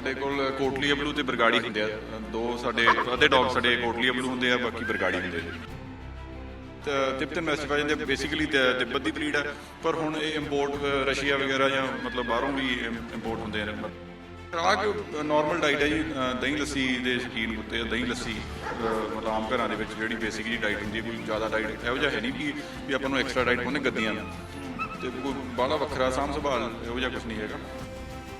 ਸਾਡੇ ਕੋਲ ਕੋਟਲੀ ਬਲੂ ਤੇ ਬਰਗਾੜੀ ਹੁੰਦੇ ਆ। ਦੋ ਸਾਡੇ ਅੱਧੇ ਡੌਗ ਸਾਡੇ ਕੋਟਲੀ ਬਲੂ ਹੁੰਦੇ ਆ ਬਾਕੀ ਬਰਗਾੜੀ ਹੁੰਦੇ ਆ। ਤੇ ਤਿਪਤਨ ਮੈਸਟੀਫਾਈ ਜਾਂਦੇ ਬੇਸਿਕਲੀ ਤਿੱਬਤ ਦੀ ਬਰੀਡ ਹੈ ਪਰ ਹੁਣ ਇਹ ਇੰਪੋਰਟ ਰਸ਼ੀਆ ਵਗੈਰਾ ਜਾਂ ਮਤਲਬ ਬਾਹਰੋਂ ਵੀ ਇੰਪੋਰਟ ਹੁੰਦੇ ਨੇ ਖੁਰਾਕ ਨਾਰਮਲ ਡਾਈਟ ਹੈ ਜੀ ਦਹੀਂ ਲੱਸੀ ਦੇ ਸ਼ੌਕੀਨ ਕੁੱਤੇ ਆ, ਦਹੀਂ ਲੱਸੀ ਮਤਲਬ ਆਮ ਘਰਾਂ ਦੇ ਵਿੱਚ ਜਿਹੜੀ ਬੇਸਿਕ ਜੀ ਡਾਈਟ ਹੁੰਦੀ ਹੈ ਕੋਈ ਜ਼ਿਆਦਾ ਡਾਈਟ ਇਹੋ ਜਿਹਾ ਹੈ ਨਹੀਂ ਕਿ ਵੀ ਆਪਾਂ ਨੂੰ ਐਕਸਟਰਾ ਡਾਈਟ ਪਾਉਣੇ ਗੱਦੀਆਂ ਨੂੰ ਤੇ ਕੋਈ ਬਾਹਲਾ ਵੱਖਰਾ ਸਾਂਭ ਸੰਭਾਲ ਇਹੋ ਜਿਹਾ ਕੁਝ ਨਹੀਂ ਹੈਗਾ।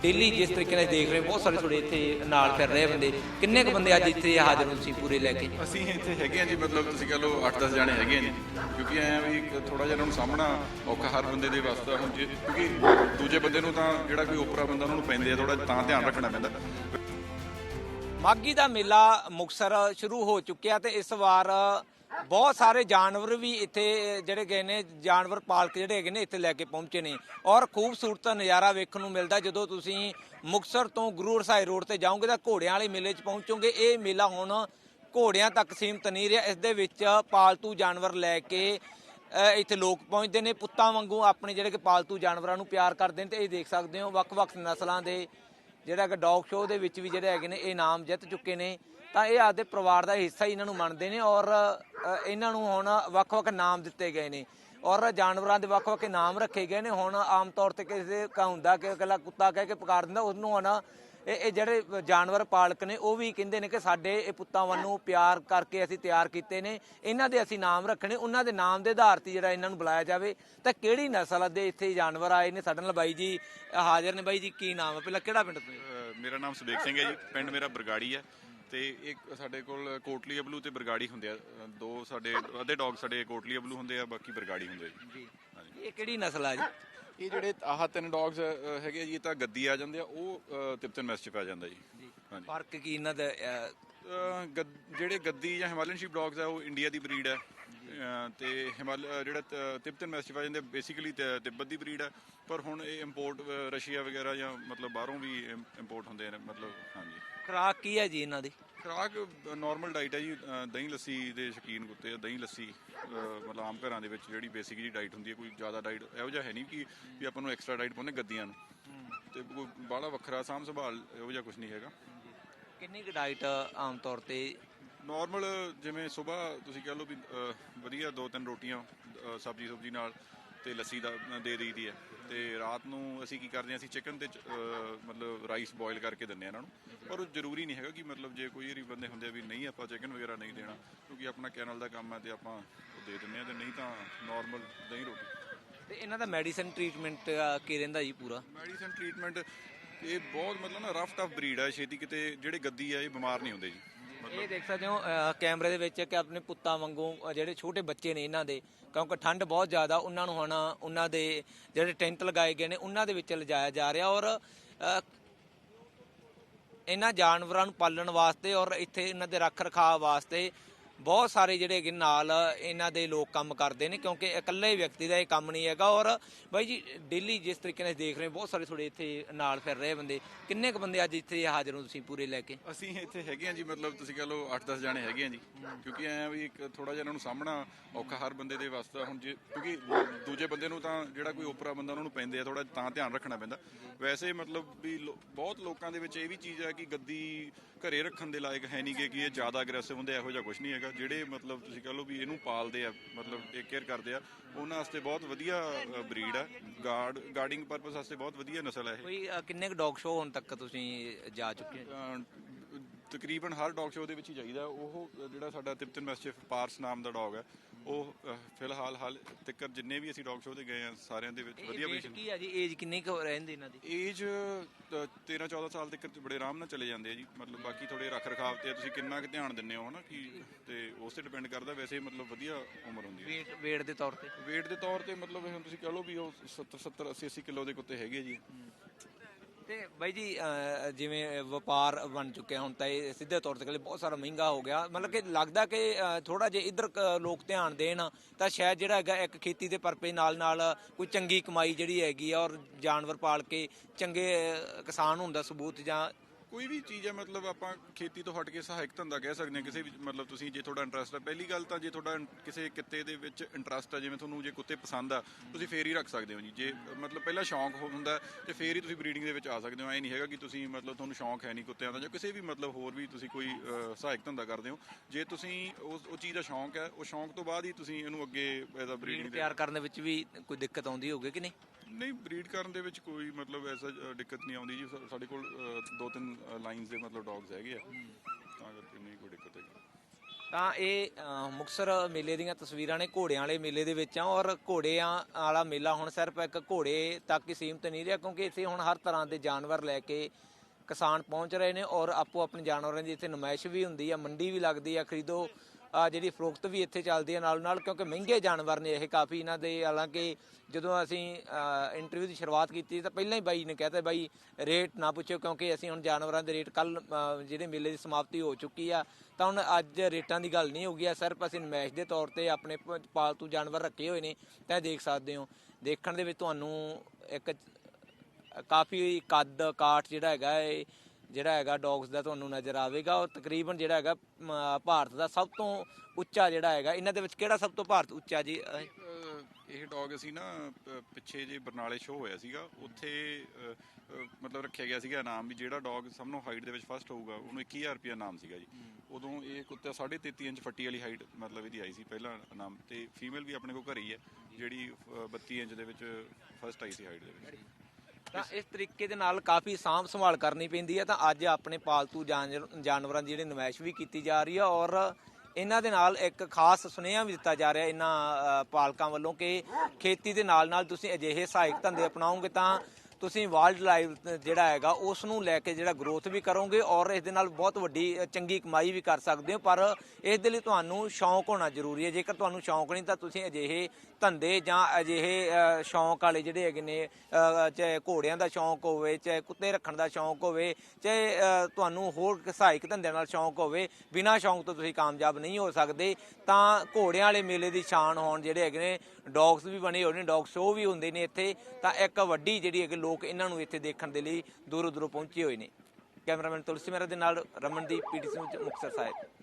ਡੇਲੀ ਜਿਸ ਤਰੀਕੇ ਨਾਲ ਦੇਖ ਰਹੇ ਹੋ, ਬਹੁਤ ਸਾਰੇ ਤੁਹਾਡੇ ਇੱਥੇ ਨਾਲ ਫਿਰ ਰਹੇ ਬੰਦੇ। ਕਿੰਨੇ ਕੁ ਬੰਦੇ ਅੱਜ ਇੱਥੇ ਹਾਜ਼ਰ ਹੋ ਤੁਸੀਂ ਪੂਰੇ ਲੈ ਕੇ? ਅਸੀਂ ਇੱਥੇ ਹੈਗੇ ਆ ਜੀ ਮਤਲਬ ਤੁਸੀਂ ਕਹ ਲਓ 8-10 ਜਾਣੇ ਹੈਗੇ ਜੀ ਕਿਉਂਕਿ ਐ ਵੀ ਥੋੜਾ ਜਿਹਾ ਇਹਨਾਂ ਨੂੰ ਸਾਹਮਣਾ ਔਖਾ ਹਰ ਬੰਦੇ ਦੇ ਵਾਸਤੇ ਹੁਣ ਜੇ ਕਿਉਂਕਿ ਦੂਜੇ ਬੰਦੇ ਨੂੰ ਤਾਂ ਜਿਹੜਾ ਕੋਈ ਓਪਰਾ ਬੰਦਾ ਉਹਨਾਂ ਨੂੰ ਪੈਂਦੇ ਆ ਥੋੜਾ ਤਾਂ ਧਿਆਨ ਰੱਖਣਾ ਪੈਂਦਾ। ਮਾਗੀ ਦਾ ਮੇਲਾ ਮੁਕਸਰ ਸ਼ੁਰੂ ਹੋ ਚੁੱਕਿਆ ਤੇ ਇਸ ਵਾਰ ਬਹੁਤ ਸਾਰੇ ਜਾਨਵਰ ਵੀ ਇੱਥੇ ਜਿਹੜੇ ਗਏ ਨੇ, ਜਾਨਵਰ ਪਾਲਕ ਜਿਹੜੇ ਹੈਗੇ ਨੇ ਇੱਥੇ ਲੈ ਕੇ ਪਹੁੰਚੇ ਨੇ। ਔਰ ਖੂਬਸੂਰਤ ਨਜ਼ਾਰਾ ਵੇਖਣ ਨੂੰ ਮਿਲਦਾ ਜਦੋਂ ਤੁਸੀਂ ਮੁਕਸਰ ਤੋਂ ਗੁਰੂ ਰਸਾਈ ਰੋਡ ਤੇ ਜਾਓਗੇ ਤਾਂ ਘੋੜਿਆਂ ਵਾਲੇ ਮੇਲੇ 'ਚ ਪਹੁੰਚੋਗੇ। ਇਹ ਮੇਲਾ ਹੁਣ ਘੋੜਿਆਂ ਤੱਕ ਸੀਮਤ ਨਹੀਂ ਰਿਹਾ। ਇਸ ਦੇ ਵਿੱਚ ਪਾਲਤੂ ਜਾਨਵਰ ਲੈ ਕੇ ਇੱਥੇ ਲੋਕ ਪਹੁੰਚਦੇ ਨੇ। ਪੁੱਤਾਂ ਵਾਂਗੂ ਆਪਣੇ ਜਿਹੜੇ ਕਿ ਪਾਲਤੂ ਜਾਨਵਰਾਂ ਨੂੰ ਪਿਆਰ ਕਰਦੇ ਨੇ ਤੇ ਇਹ ਦੇਖ ਸਕਦੇ ਹੋ। ਵੱਖ-ਵੱਖ ਨਸਲਾਂ ਦੇ ਜਿਹੜਾ ਕਿ ਡੌਗ ਸ਼ੋਅ ਦੇ ਵਿੱਚ ਵੀ ਜਿਹੜੇ ਹੈਗੇ ਨੇ, ਇਹ ਨਾਮ ਜਿੱਤ ਚੁੱਕੇ ਨੇ। ਤਾਂ ਇਹ ਆਪਦੇ ਪਰਿਵਾਰ ਦਾ ਹਿੱਸਾ ਹੀ ਇਹਨਾਂ ਨੂੰ ਮੰਨਦੇ ਨੇ ਔਰ ਇਹਨਾਂ ਨੂੰ ਹੁਣ ਵੱਖ-ਵੱਖ ਨਾਮ ਦਿੱਤੇ ਗਏ ਨੇ। ਔਰ ਜਾਨਵਰਾਂ ਦੇ ਵੱਖ-ਵੱਖ ਨਾਮ ਰੱਖੇ ਗਏ ਨੇ। ਹੁਣ ਆਮ ਤੌਰ ਤੇ ਕਿਸੇ ਕਾ ਹੁੰਦਾ ਕਿ ਇਕੱਲਾ ਕੁੱਤਾ ਕਹਿ ਕੇ ਪੁਕਾਰ ਦਿੰਦਾ, ਉਹਨੂੰ ਹੁਣ ਇਹ ਇਹ ਜਿਹੜੇ ਜਾਨਵਰ ਪਾਲਕ ਨੇ, ਉਹ ਵੀ ਕਹਿੰਦੇ ਨੇ ਕਿ ਸਾਡੇ ਇਹ ਪੁੱਤਾਂ ਵੱਲੋਂ ਪਿਆਰ ਕਰਕੇ ਅਸੀਂ ਤਿਆਰ ਕੀਤੇ ਨੇ। ਇਹਨਾਂ ਦੇ ਅਸੀਂ ਨਾਮ ਰੱਖਣੇ, ਉਹਨਾਂ ਦੇ ਨਾਮ ਦੇ ਆਧਾਰ ਤੇ ਜਿਹੜਾ ਇਹਨਾਂ ਨੂੰ ਬੁਲਾਇਆ ਜਾਵੇ। ਤਾਂ ਕਿਹੜੀ ਨਸਲ ਦੇ ਇੱਥੇ ਜਾਨਵਰ ਆਏ ਨੇ? ਸਾਡੇ ਨਾਲ ਬਾਈ ਜੀ, ਹਾਜ਼ਰ ਨੇ। ਬਾਈ ਜੀ, ਕੀ ਨਾਮ ਹੈ? ਪਹਿਲਾਂ ਕਿਹੜਾ ਪਿੰਡ ਤੋਂ ਮੇਰਾ ਨਾਮ ਸੁਬੇਕ ਸਿੰਘ ਹੈ ਜੀ। ਪਿੰਡ ਮੇਰਾ ਬਰਗਾੜੀ ਹੈ। ਤੇ ਇੱਕ ਸਾਡੇ ਕੋਲ ਕੋਟਲੀ ਬਲੂ ਤੇ ਬਰਗਾੜੀ ਹੁੰਦੇ ਆ। ਦੋ ਸਾਡੇ ਅੱਧੇ ਡੌਗ ਸਾਡੇ ਕੋਟਲੀ ਬਲੂ ਹੁੰਦੇ ਆ ਬਾਕੀ ਬਰਗਾੜੀ ਹੁੰਦੇ ਆ ਜੀ। ਇਹ ਕਿਹੜੀ ਨਸਲ ਆ ਜੀ? ਇਹ ਜਿਹੜੇ ਆਹ ਤਿੰਨ ਡੌਗਸ ਹੈਗੇ ਆ ਜੀ ਇਹ ਤਾਂ ਗੱਦੀ ਆ ਜਾਂਦੇ ਆ ਉਹ ਤਿਪਤਨ ਮੈਸ ਚ ਪੈ ਜਾਂਦਾ ਜੀ। ਹਾਂਜੀ। ਫ਼ਰਕ ਕੀ ਇਹਨਾਂ ਦਾ ਜਿਹੜੇ ਗੱਦੀ ਜਾਂ ਹਿਮਾਲਯਨ ਸ਼ੀਪ ਡੌਗਸ ਆ ਉਹ ਇੰਡੀਆ ਦੀ ਬਰੀਡ ਹੈ ਤੇ ਹਿਮਾਲ ਜਿਹੜਾ ਤਿਬਤਨ ਮੈਸ ਚ ਪੈ ਜਾਂਦੇ ਬੇਸਿਕਲੀ ਤਿੱਬਤ ਦੀ ਬਰੀਡ ਹੈ ਪਰ ਹੁਣ ਇਹ ਇੰਪੋਰਟ ਰਸ਼ੀਆ ਵਗੈਰਾ ਜਾਂ ਮਤਲਬ ਬਾਹਰੋਂ ਵੀ ਇੰਪੋਰਟ ਹੁੰਦੇ ਨੇ ਮਤਲਬ ਹਾਂਜੀ। ਖੁਰਾਕ ਕੀ ਹੈ ਜੀ ਇਹਨਾਂ ਦੀ? ਖੁਰਾਕ ਨਾਰਮਲ ਡਾਈਟ ਹੈ ਜੀ ਦਹੀਂ ਲੱਸੀ ਦੇ ਸ਼ੌਕੀਨ ਕੁੱਤੇ ਆ। ਦਹੀਂ ਲੱਸੀ ਮਤਲਬ ਆਮ ਘਰਾਂ ਦੇ ਵਿੱਚ ਜਿਹੜੀ ਬੇਸਿਕ ਜੀ ਡਾਈਟ ਹੁੰਦੀ ਹੈ ਕੋਈ ਜ਼ਿਆਦਾ ਡਾਈਟ ਇਹੋ ਜਿਹਾ ਹੈ ਨਹੀਂ ਕਿ ਵੀ ਆਪਾਂ ਨੂੰ ਐਕਸਟਰਾ ਡਾਈਟ ਪਾਉਣੇ ਗੱਦੀਆਂ ਨੂੰ। ਤੇ ਕੋਈ ਬਾਹਲਾ ਵੱਖਰਾ ਸਾਂਭ ਸੰਭਾਲ ਇਹੋ ਜਿਹਾ ਕੁਝ ਨਹੀਂ ਹੈਗਾ। ਕਿੰਨੀ ਕੁ ਡਾਈਟ ਆਮ ਤੌਰ ਤੇ? ਨਾਰਮਲ ਜਿਵੇਂ ਸਵੇਰ ਤੁਸੀਂ ਕਹਿ ਲਓ ਵੀ ਵਧੀਆ ਦੋ ਤਿੰਨ ਰੋਟੀਆਂ ਸਬਜ਼ੀ ਸੁਬਜੀ ਨਾਲ ਤੇ ਲੱਸੀ ਦਾ ਦੇ ਦਈਦੀ ਹੈ। ਤੇ ਰਾਤ ਨੂੰ ਅਸੀਂ ਕੀ ਕਰਦੇ ਹਾਂ ਅਸੀਂ ਚਿਕਨ ਤੇ ਮਤਲਬ ਰਾਈਸ ਬੋਇਲ ਕਰਕੇ ਦਿੰਦੇ ਹਾਂ ਇਹਨਾਂ ਨੂੰ। ਪਰ ਉਹ ਜ਼ਰੂਰੀ ਨਹੀਂ ਹੈਗਾ ਕਿ ਮਤਲਬ ਜੇ ਕੋਈ ਏਰੀ ਬੰਦੇ ਹੁੰਦੇ ਆ ਵੀ ਨਹੀਂ ਆਪਾਂ ਚਿਕਨ ਵਗੈਰਾ ਨਹੀਂ ਦੇਣਾ ਕਿਉਂਕਿ ਆਪਣਾ ਕੈਨਲ ਦਾ ਕੰਮ ਹੈ ਤੇ ਆਪਾਂ ਉਹ ਦੇ ਦਿੰਦੇ ਹਾਂ ਤੇ ਨਹੀਂ ਤਾਂ ਨਾਰਮਲ ਦਹੀਂ ਰੋਟੀ। ਤੇ ਇਹਨਾਂ ਦਾ ਮੈਡੀਸਨ ਟ੍ਰੀਟਮੈਂਟ ਕੀ ਰਹਿੰਦਾ ਜੀ ਪੂਰਾ? ਮੈਡੀਸਨ ਟ੍ਰੀਟਮੈਂਟ ਇਹ ਬਹੁਤ ਮਤਲਬ ਨਾ ਰਫ ਟਫ ਬਰੀਡ ਹੈ ਛੇਤੀ ਕਿਤੇ ਜਿਹੜੇ ਗੱਦੀ ਆ ਇਹ ਬਿਮਾਰ ਨਹੀਂ ਹੁੰਦੇ ਜੀ। ਇਹ ਦੇਖ ਸਕਦੇ ਹੋ ਅਹ, ਕੈਮਰੇ ਦੇ ਵਿੱਚ ਕਿ ਆਪਣੇ ਪੁੱਤਾਂ ਵਾਂਗੂ ਅਹ, ਜਿਹੜੇ ਛੋਟੇ ਬੱਚੇ ਨੇ ਇਹਨਾਂ ਦੇ ਕਿਉਂਕਿ ਠੰਡ ਬਹੁਤ ਜ਼ਿਆਦਾ ਉਹਨਾਂ ਨੂੰ ਹੁਣ ਉਹਨਾਂ ਦੇ ਜਿਹੜੇ ਟੈਂਟ ਲਗਾਏ ਗਏ ਨੇ ਉਹਨਾਂ ਦੇ ਵਿੱਚ ਲਿਜਾਇਆ ਜਾ ਰਿਹਾ ਔਰ ਅਹ, ਇਹਨਾਂ ਜਾਨਵਰਾਂ ਨੂੰ ਪਾਲਣ ਵਾਸਤੇ ਔਰ ਇੱਥੇ ਇਹਨਾਂ ਦੇ ਰੱਖ ਰਖਾਅ ਵਾਸਤੇ ਬਹੁਤ ਸਾਰੇ ਜਿਹੜੇ ਹੈਗੇ ਨਾਲ ਇਹਨਾਂ ਦੇ ਲੋਕ ਕੰਮ ਕਰਦੇ ਨੇ, ਕਿਉਂਕਿ ਇਕੱਲੇ ਵਿਅਕਤੀ ਦਾ ਇਹ ਕੰਮ ਨਹੀਂ ਹੈਗਾ। ਔਰ ਬਾਈ ਜੀ ਡੇਲੀ ਜਿਸ ਤਰੀਕੇ ਨਾਲ ਦੇਖ ਰਹੇ ਬਹੁਤ ਸਾਰੇ ਤੁਹਾਡੇ ਇੱਥੇ ਨਾਲ ਫਿਰ ਰਹੇ ਬੰਦੇ। ਕਿੰਨੇ ਕੁ ਬੰਦੇ ਅੱਜ ਇੱਥੇ ਹਾਜ਼ਰ ਹੋ ਤੁਸੀਂ ਪੂਰੇ ਲੈ ਕੇ? ਅਸੀਂ ਇੱਥੇ ਹੈਗੇ ਆ ਜੀ, ਮਤਲਬ ਤੁਸੀਂ ਕਹ ਲਓ 8-10 ਜਾਣੇ ਹੈਗੇ ਆ ਜੀ। ਕਿਉਂਕਿ ਐ ਵੀ ਇੱਕ ਥੋੜਾ ਜਿਹਾ ਇਹਨਾਂ ਨੂੰ ਸਾਹਮਣਾ ਔਖਾ ਹਰ ਬੰਦੇ ਦੇ ਵਾਸਤੇ। ਹੁਣ ਜੇ, ਕਿਉਂਕਿ ਦੂਜੇ ਬੰਦੇ ਨੂੰ ਤਾਂ ਜਿਹੜਾ ਕੋਈ ਓਪਰਾ ਬੰਦਾ ਉਹਨਾਂ ਨੂੰ ਪੈਂਦੇ ਆ ਥੋੜਾ ਤਾਂ ਧਿਆਨ ਰੱਖਣਾ ਪੈਂਦਾ। ਵੈਸੇ ਮਤਲਬ ਵੀ ਲੋ- ਬਹੁਤ ਲੋਕਾਂ ਦੇ ਵਿੱਚ ਇਹ ਵੀ ਚੀਜ਼ ਹੈ ਕਿ ਗੱਦੀ ਘਰੇ ਰੱਖਣ ਦੇ ਲਾਇਕ ਹੈ ਨਹੀਂ ਕਿ ਇਹ ਜ਼ਿਆਦਾ ਅਗਰੈਸਿਵ ਹੁੰਦੇ ਇਹੋ ਜਿਹਾ ਕੁਝ ਨਹੀਂ ਹੈਗਾ। ਜਿਹੜੇ ਮਤਲਬ ਤੁਸੀਂ ਕਹ ਲਓ ਵੀ ਇਹਨੂੰ ਪਾਲਦੇ ਆ ਮਤਲਬ ਟੇਕ ਕੇਅਰ ਕਰਦੇ ਆ ਉਹਨਾਂ ਵਾਸਤੇ ਬਹੁਤ ਵਧੀਆ ਬਰੀਡ ਹੈ ਗਾਰਡ ਗਾਰਡਿੰਗ ਪਰਪਸ ਵਾਸਤੇ ਬਹੁਤ ਵਧੀਆ ਨਸਲ ਹੈ ਇਹ। ਕੋਈ ਕਿੰਨੇ ਕੁ ਡੌਗ ਸ਼ੋਅ ਹੁਣ ਤੱਕ ਤੁਸੀਂ ਜਾ ਚੁੱਕੇ ਹੋ? ਅਹ ਤਕਰੀਬਨ ਹਰ ਡੌਗ ਸ਼ੋਅ ਦੇ ਵਿੱਚ ਹੀ ਜਾਈਦਾ। ਉਹ ਜਿਹੜਾ ਸਾਡਾ ਤਿਪਤਨ ਮੈਸਟਿਫ ਪਾਰਸ ਨਾਮ ਦਾ ਡੌਗ ਹੈ ਉਹ ਫਿਲਹਾਲ ਹਾਲ ਤੱਕ ਜਿੰਨੇ ਵੀ ਅਸੀਂ ਡੌਗ ਸ਼ੋਅ ਤੇ ਗਏ ਆ ਸਾਰਿਆਂ ਦੇ ਵਿੱਚ ਵਧੀਆ ਪੋਜੀਸ਼ਨ ਕੀ ਹੈ ਜੀ? ਏਜ ਕਿੰਨੀ ਕੁ ਰਹਿੰਦੀ ਇਹਨਾਂ ਦੀ? ਏਜ 13 14 ਸਾਲ ਤੱਕ ਬੜੇ ਆਰਾਮ ਨਾਲ ਚਲੇ ਜਾਂਦੇ ਆ ਜੀ। ਮਤਲਬ ਬਾਕੀ ਥੋੜੇ ਰੱਖ ਰਖਾਵ ਤੇ ਤੁਸੀਂ ਕਿੰਨਾ ਕੁ ਧਿਆਨ ਦਿੰਦੇ ਹੋ ਹਨਾ? ਕਿ ਤੇ ਉਸ ਤੇ ਡਿਪੈਂਡ ਕਰਦਾ ਵੈਸੇ ਮਤਲਬ ਵਧੀਆ ਉਮਰ ਹੁੰਦੀ ਹੈ। weight weight ਦੇ ਤੌਰ ਤੇ। Weight ਦੇ ਤੌਰ ਤੇ ਮਤਲਬ ਹੁਣ ਤੁਸੀਂ ਕਹ ਲਓ ਵੀ ਉਹ 70 70 80 80 ਕਿਲੋ ਦੇ ਕੁੱਤੇ ਹੈਗੇ ਜੀ। ਤੇ ਬਾਈ ਜੀ ਅਹ, ਜਿਵੇਂ ਵਪਾਰ ਬਣ ਚੁੱਕਿਆ ਹੁਣ ਤਾਂ ਇਹ ਸਿੱਧੇ ਤੌਰ ਤੇ ਕਹਿੰਦੇ ਬਹੁਤ ਸਾਰਾ ਮਹਿੰਗਾ ਹੋ ਗਿਆ। ਮਤਲਬ ਕਿ ਲੱਗਦਾ ਕਿ ਥੋੜਾ ਜਿਹਾ ਇਧਰ ਲੋਕ ਧਿਆਨ ਦੇਣ ਤਾਂ ਸ਼ਾਇਦ ਜਿਹੜਾ ਹੈਗਾ ਇੱਕ ਖੇਤੀ ਦੇ ਪਰਪੇ ਨਾਲ ਨਾਲ ਕੋਈ ਚੰਗੀ ਕਮਾਈ ਜਿਹੜੀ ਹੈਗੀ ਆ ਔਰ ਜਾਨਵਰ ਪਾਲ ਕੇ ਚੰਗੇ ਅਹ, ਕਿਸਾਨ ਹੁੰਦਾ ਸਬੂਤ ਜਾਂ ਕੋਈ ਵੀ ਚੀਜ਼ ਹੈ ਮਤਲਬ ਆਪਾਂ ਖੇਤੀ ਤੋਂ ਹਟ ਕੇ ਸਹਾਇਕ ਧੰਦਾ ਕਹਿ ਸਕਦੇ ਹਾਂ ਕਿਸੇ ਵੀ ਮਤਲਬ ਤੁਸੀਂ ਜੇ ਤੁਹਾਡਾ ਇੰਟਰਸਟ ਹੈ ਪਹਿਲੀ ਗੱਲ ਤਾਂ ਜੇ ਤੁਹਾਡਾ ਕਿਸੇ ਕਿੱਤੇ ਦੇ ਵਿੱਚ ਇੰਟਰਸਟ ਹੈ ਜਿਵੇਂ ਤੁਹਾਨੂੰ ਜੇ ਕੁੱਤੇ ਪਸੰਦ ਆ ਤੁਸੀਂ ਫੇਰ ਹੀ ਰੱਖ ਸਕਦੇ ਹੋ ਜੀ। ਜੇ ਮਤਲਬ ਪਹਿਲਾਂ ਸ਼ੌਂਕ ਹੋ- ਹੁੰਦਾ ਤੇ ਫੇਰ ਹੀ ਤੁਸੀਂ ਬਰੀਡਿੰਗ ਦੇ ਵਿੱਚ ਆ ਸਕਦੇ ਹੋ। ਐ ਨਹੀਂ ਹੈਗਾ ਕਿ ਤੁਸੀਂ ਮਤਲਬ ਤੁਹਾਨੂੰ ਸ਼ੌਂਕ ਹੈ ਨਹੀਂ ਕੁੱਤਿਆਂ ਦਾ ਜਾਂ ਕਿਸੇ ਵੀ ਮਤਲਬ ਹੋਰ ਵੀ ਤੁਸੀਂ ਕੋਈ ਸਹਾਇਕ ਧੰਦਾ ਕਰਦੇ ਹੋ। ਜੇ ਤੁਸੀਂ ਉਸ ਉਹ ਚੀਜ਼ ਦਾ ਸ਼ੌਂਕ ਹੈ ਉਹ ਸ਼ੌਂਕ ਤੋਂ ਬਾਅਦ ਹੀ ਤੁਸੀਂ ਇਹਨੂੰ ਅੱਗੇ ਇਹਦਾ ਬਰੀਡ ਬਰੀਡਿੰਗ ਤਿਆਰ ਕਰਨ ਦੇ ਵਿੱਚ ਵੀ ਕੋਈ ਦਿੱਕਤ ਆਉਂਦੀ ਹੋਊਗੀ ਕਿ ਨਹੀਂ? ਨਹੀਂ ਬਰੀਡ ਕਰਨ ਦੇ ਵਿੱਚ ਕੋਈ ਮਤਲਬ ਐਸਾ ਦਿੱਕਤ ਨਹੀਂ ਆਉਂਦੀ ਜੀ। ਸਾਡੇ ਕੋਲ ਦੋ ਤਿੰਨ ਲਾਈਨਸ ਦੇ ਮਤਲਬ ਡੌਗਸ ਹੈਗੇ ਆ। ਤਾਂ ਕਰਕੇ ਨਹੀਂ ਕੋਈ ਦਿੱਕਤ ਹੈਗੀ। ਤਾਂ ਇਹ ਅ, ਮੁਕਤਸਰ ਮੇਲੇ ਦੀਆਂ ਤਸਵੀਰਾਂ ਨੇ ਘੋੜਿਆਂ ਵਾਲੇ ਮੇਲੇ ਦੇ ਵਿੱਚ ਆ ਔਰ ਘੋੜਿਆਂ ਵਾਲਾ ਮੇਲਾ ਹੁਣ ਸਿਰਫ ਇੱਕ ਘੋੜੇ ਤੱਕ ਹੀ ਸੀਮਤ ਨਹੀਂ ਰਿਹਾ ਕਿਉਂਕਿ ਇੱਥੇ ਹੁਣ ਹਰ ਤਰ੍ਹਾਂ ਦੇ ਜਾਨਵਰ ਲੈ ਕੇ ਕਿਸਾਨ ਪਹੁੰਚ ਰਹੇ ਨੇ ਔਰ ਆਪੋ ਆਪਣੇ ਜਾਨਵਰਾਂ ਦੀ ਇੱਥੇ ਨਮਾਇਸ਼ ਵੀ ਹੁੰਦੀ ਆ ਮੰਡੀ ਵੀ ਲੱਗਦੀ ਆ ਖਰੀਦੋ ਜਿਹੜੀ ਫਰੋਖਤ ਵੀ ਇੱਥੇ ਚੱਲਦੀ ਹੈ ਨਾਲ ਨਾਲ ਕਿਉਂਕਿ ਮਹਿੰਗੇ ਜਾਨਵਰ ਨੇ ਇਹ ਕਾਫੀ ਇਹਨਾਂ ਦੇ, ਹਾਲਾਂਕਿ ਜਦੋਂ ਅਸੀਂ ਇੰਟਰਵਿਊ ਦੀ ਸ਼ੁਰੂਆਤ ਕੀਤੀ, ਤਾਂ ਪਹਿਲਾਂ ਹੀ ਬਾਈ ਨੇ ਕਹਿਤਾ ਬਾਈ ਰੇਟ ਨਾ ਪੁੱਛਿਓ, ਕਿਉਂਕਿ ਅਸੀਂ ਹੁਣ ਜਾਨਵਰਾਂ ਦੇ ਰੇਟ ਕੱਲ ਜਿਹੜੇ ਮੇਲੇ ਦੀ ਸਮਾਪਤੀ ਹੋ ਚੁੱਕੀ ਆ, ਤਾਂ ਹੁਣ ਅੱਜ ਰੇਟਾਂ ਦੀ ਗੱਲ ਨਹੀਂ ਹੋਗੀ ਆ, ਸਿਰਫ ਅਸੀਂ ਨਮਾਇਸ਼ ਦੇ ਤੌਰ ਤੇ ਆਪਣੇ ਪ- ਪਾਲਤੂ ਜਾਨਵਰ ਰੱਖੇ ਹੋਏ ਨੇ, ਤਾਂ ਇਹ ਦੇਖ ਸਕਦੇ ਹੋ। ਦੇਖਣ ਦੇ ਵਿੱਚ ਤੁਹਾਨੂੰ ਇੱਕ, ਕਾਫੀ ਕੱਦ, ਕਾਠ ਜਿਹੜਾ ਹੈਗਾ, ਇਹ ਜਿਹੜਾ ਹੈਗਾ ਡੌਗਸ ਦਾ ਤੁਹਾਨੂੰ ਨਜ਼ਰ ਆਵੇਗਾ ਔਰ ਤਕਰੀਬਨ ਜਿਹੜਾ ਹੈਗਾ ਭਾਰਤ ਦਾ ਸਭ ਤੋਂ ਉੱਚਾ ਜਿਹੜਾ ਹੈਗਾ ਇਹਨਾਂ ਦੇ ਵਿੱਚ ਕਿਹੜਾ ਸਭ ਤੋਂ ਭਾਰਤ ਉੱਚਾ ਜੀ? ਇਹ ਡੌਗ ਅਸੀਂ ਨਾ ਪਿੱਛੇ ਜੇ ਬਰਨਾਲੇ ਸ਼ੋਅ ਹੋਇਆ ਸੀਗਾ ਉੱਥੇ ਮਤਲਬ ਰੱਖਿਆ ਗਿਆ ਸੀਗਾ ਇਨਾਮ ਵੀ ਜਿਹੜਾ ਡੌਗ ਸਭ ਨੂੰ ਹਾਈਟ ਦੇ ਵਿੱਚ ਫਸਟ ਹੋਊਗਾ ਉਹਨੂੰ 21000 ਰੁਪਏ ਇਨਾਮ ਸੀਗਾ ਜੀ। ਉਦੋਂ ਇਹ ਕੁੱਤਾ 33.5 ਇੰਚ ਫੱਟੀ ਵਾਲੀ ਹਾਈਟ ਮਤਲਬ ਇਹਦੀ ਆਈ ਸੀ ਪਹਿਲਾ ਇਨਾਮ ਤੇ ਫੀਮੇਲ ਵੀ ਆਪਣੇ ਕੋਲ ਘਰੇ ਹੀ ਜਿਹੜੀ ਅ, 32 ਇੰਚ ਦੇ ਵਿੱਚ ਫਸਟ ਆਈ ਸੀ ਹਾਈਟ ਦੇ ਵਿੱਚ। ਤਾਂ ਇਸ ਤਰੀਕੇ ਦੇ ਨਾਲ ਕਾਫੀ ਸਾਂਭ ਸੰਭਾਲ ਕਰਨੀ ਪੈਂਦੀ ਹੈ ਤਾਂ ਅੱਜ ਆਪਣੇ ਪਾਲਤੂ ਜਾਨਵਰ- ਜਾਨਵਰਾਂ ਦੀ ਜਿਹੜੀ ਨਮਾਇਸ਼ ਵੀ ਕੀਤੀ ਜਾ ਰਹੀ ਹੈ ਔਰ ਇਹਨਾਂ ਦੇ ਨਾਲ ਇੱਕ ਖਾਸ ਸੁਨੇਹਾ ਵੀ ਦਿੱਤਾ ਜਾ ਰਿਹਾ ਇਹਨਾਂ ਪਾਲਕਾਂ ਵੱਲੋਂ ਕਿ ਖੇਤੀ ਦੇ ਨਾਲ ਨਾਲ ਤੁਸੀਂ ਅਜਿਹੇ ਸਹਾਇਕ ਧੰਦੇ ਅਪਣਾਓਗੇ ਤਾਂ ਤੁਸੀਂ ਵਾਈਲਡ ਲਾਈਫ ਜਿਹੜਾ ਹੈਗਾ ਉਸ ਨੂੰ ਲੈ ਕੇ ਜਿਹੜਾ ਗਰੋਥ ਵੀ ਕਰੋਗੇ ਔਰ ਇਸ ਦੇ ਨਾਲ ਬਹੁਤ ਵੱਡੀ ਚੰਗੀ ਕਮਾਈ ਵੀ ਕਰ ਸਕਦੇ ਹੋ, ਪਰ ਇਸ ਦੇ ਲਈ ਤੁਹਾਨੂੰ ਸ਼ੌਂਕ ਹੋਣਾ ਜ਼ਰੂਰੀ ਹੈ। ਜੇਕਰ ਤੁਹਾਨੂੰ ਸ਼ੌਂਕ ਨਹੀਂ, ਤਾਂ ਤੁਸੀਂ ਅਜਿਹੇ ਧੰਦੇ ਜਾਂ ਅਜਿਹੇ ਸ਼ੌਂਕ ਵਾਲੇ ਜਿਹੜੇ ਹੈਗੇ ਨੇ ਚਾਹੇ ਘੋੜਿਆਂ ਦਾ ਸ਼ੌਂਕ ਹੋਵੇ, ਚਾਹੇ ਕੁੱਤੇ ਰੱਖਣ ਦਾ ਸ਼ੌਂਕ ਹੋਵੇ, ਚਾਹੇ ਤੁਹਾਨੂੰ ਹੋਰ ਸਹਾਇਕ ਧੰਦਿਆਂ ਨਾਲ ਸ਼ੌਂਕ ਹੋਵੇ, ਬਿਨਾਂ ਸ਼ੌਂਕ ਤੋਂ ਤੁਸੀਂ ਕਾਮਯਾਬ ਨਹੀਂ ਹੋ ਸਕਦੇ, ਤਾਂ ਘੋੜਿਆਂ ਵਾਲੇ ਮੇਲੇ ਦੀ ਸ਼ਾਨ ਹੋਣ ਜਿਹੜੇ ਹੈਗੇ ਨੇ ਡੌਗਸ ਵੀ ਬਣੇ ਹੋਏ ਨੇ ਡੌਗ ਸ਼ੋਅ ਵੀ ਹੁੰਦੇ ਨੇ ਇੱਥੇ, ਤਾਂ ਇੱਕ ਵੱਡੀ ਜਿਹੜੀ ਹੈਗੀ ਲੋਕ ਇਹਨਾਂ ਨੂੰ ਇੱਥੇ ਦੇਖਣ ਦੇ ਲਈ ਦੂਰੋਂ ਦੂਰੋਂ ਪਹੁੰਚੇ ਹੋਏ ਨੇ। ਕੈਮਰਾਮੈਨ ਤੁਲਸੀ ਮਹਿਰਾ ਦੇ ਨਾਲ ਰਮਨਦੀਪ, ਪੀਟੀਸੀ ਮੁਕਤਸਰ ਸਾਹਿਬ।